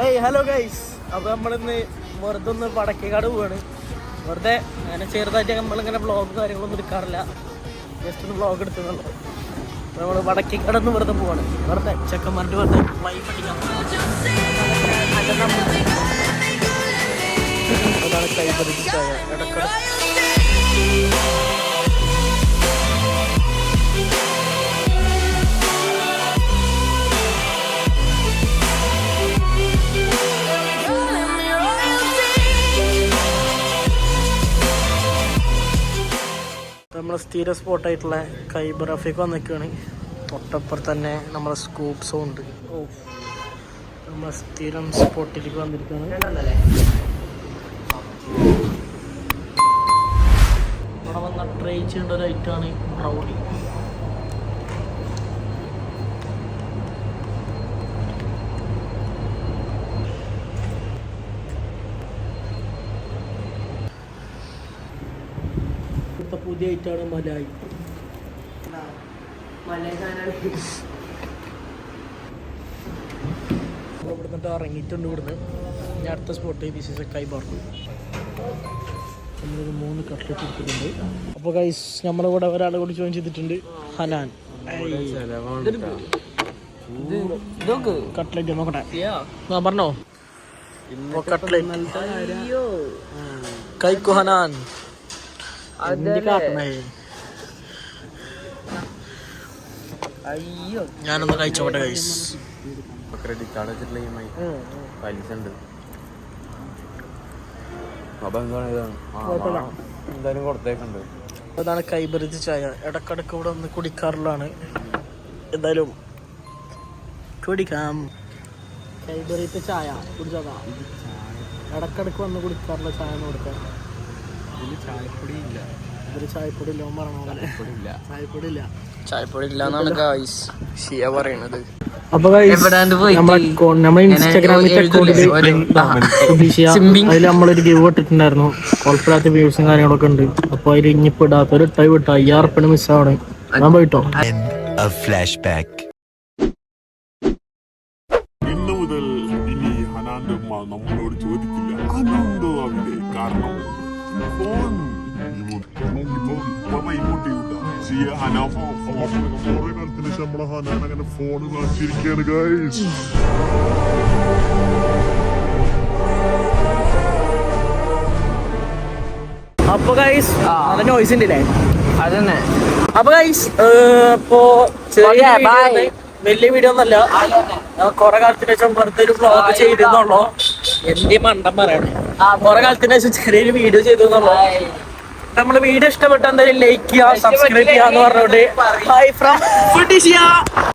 ഏയ് hello guys അപ്പൊ നമ്മളിന്ന് വെറുതെ ഒന്ന് വടക്കേക്കാട് പോവാണ്. വെറുതെ അങ്ങനെ ചെറുതായിട്ട് നമ്മളിങ്ങനെ വ്ളോഗ് കാര്യങ്ങളൊന്നും എടുക്കാറില്ല. ജസ്റ്റ് ഒന്ന് വ്ളോഗ് എടുത്തുന്നുള്ളൂ നമ്മൾ വടക്കേക്കാട് ഒന്ന് വെറുതെ പോവാണ്. വെറുതെ ചെക്കന്മാരുടെ വെറുതെ അടിക്കാൻ അതാണ് കൈപറിച്ച് ചായ ഇടക്കട നമ്മളെ സ്ഥിര സ്പോട്ടായിട്ടുള്ള കൈബർ അഫേക്ക് വന്നിരിക്കുകയാണ്. തൊട്ടപ്പുറത്ത് തന്നെ നമ്മളെ സ്കൂപ്സും ഉണ്ട്. ഓ നമ്മളെ സ്ഥിരം സ്പോട്ടിലേക്ക് വന്നിരിക്കുകയാണ്. ഇവിടെ വന്ന ട്രൈ ചെയ്യേണ്ട ഒരു ഐറ്റമാണ് ബ്രൗണി പുതിയ ഐറ്റാണ് മലായി ഇവിടുന്ന് ഇറങ്ങിയിട്ടുണ്ട് ഇവിടുന്ന്. ഞാൻ അടുത്ത സ്പോട്ട് ദിസ് ഇസ് എ കൈബാർ നമ്മളൊരു മൂന്ന് കട്ട്ലറ്റ് എടുത്തിട്ടുണ്ട്. അപ്പോൾ ഗൈസ് നമ്മളിവിടെ ഒരാളെ കൂടി ജോയിൻ ചെയ്തിട്ടുണ്ട്. ഹനാൻ കട്ട്ലറ്റ് നോക്കട്ടെ. ആ പറഞ്ഞോ. കട്ട്ലറ്റ് കൈക്കു ഹനാൻ അയ്യോ. ഞാനൊന്ന് കഴിച്ചോട്ടെ ഗൈസ് ക്രെഡിറ്റ് കാർഡ് പൈസ ഉണ്ട്. അപ്പൊ എന്താണ് ഇതാണ് ആ, കുഴപ്പമില്ല. ആ, എന്തായാലും കൊടുത്തേക്കുണ്ട് അതാണ് കൈബറിച്ച് ചായ. ഇടക്കിടക്ക് ഇവിടെ ഒന്ന് കുടിക്കാറുള്ളതാണ്. എന്തായാലും കുടിക്കാം. കൈബറിത്തെ ചായ കുടിച്ചതാ. ഇടക്കിടക്ക് വന്ന് കുടിക്കാറുള്ള ചായ കൊടുക്കാം ഇതിൽ ചായപ്പൊടി ഇല്ല ഇതൊരു ചായപ്പൊടി ഇല്ല ചായപ്പൊടി ഇല്ല ചായപ്പൊടി ഇല്ല ചായപ്പൊടി ഇല്ലാന്നാണ് ഗായ്സ് ഷിയ പറയണത്. അപ്പൊ നമ്മളെ ഇൻസ്റ്റാഗ്രാമിൽ. അതിൽ നമ്മളൊരു ഗിവ് ഇട്ടിട്ടുണ്ടായിരുന്നു. കുഴപ്പമില്ലാത്ത വ്യൂസും കാര്യങ്ങളൊക്കെ ഉണ്ട്. അപ്പൊ അതിൽ ഇനിയിപ്പോ ഇടാത്ത ഒരു ഇട്ടായി ഇട്ട അയ്യായിരം ഉറുപ്പിന് മിസ്സാവണേ. ഞാൻ പോയിട്ടോ. Of flashback. ഇന്നു മുതൽ ഇനി ഹനാന്റെ നമ്മളോട് ചോദിക്കില്ല. ഹനാണ്ടോ അവിടെ കാരണം നമ്മളെ ഹനാൻ അങ്ങനെ ഫോൺ കാണിച്ചിരിക്കുകയാണ് ഗൈസ് അപ്പൊ ഗൈസ് ആ. നല്ല നോയ്സ് ഉണ്ടല്ലേ അതന്നെ അപ്പൊ ഗൈസ് ഇപ്പോ ചെറിയ. വലിയ വീഡിയോ ഒന്നല്ല കൊറേ കാലത്തിന് ശേഷം വെറുതെ ഒരു വ്ളോഗ് ചെയ്തെന്നുള്ളൂ എന്തി മണ്ടം പറയണേ കൊറേ കാലത്തിന് ശേഷം ചെറിയൊരു വീഡിയോ ചെയ്തു നമ്മൾ വീഡിയോ ഇഷ്ടപ്പെട്ട എന്തായാലും ലൈക്ക് ചെയ്യുക സബ്സ്ക്രൈബ് ചെയ്യാന്ന് പറഞ്ഞോണ്ട്. Bye from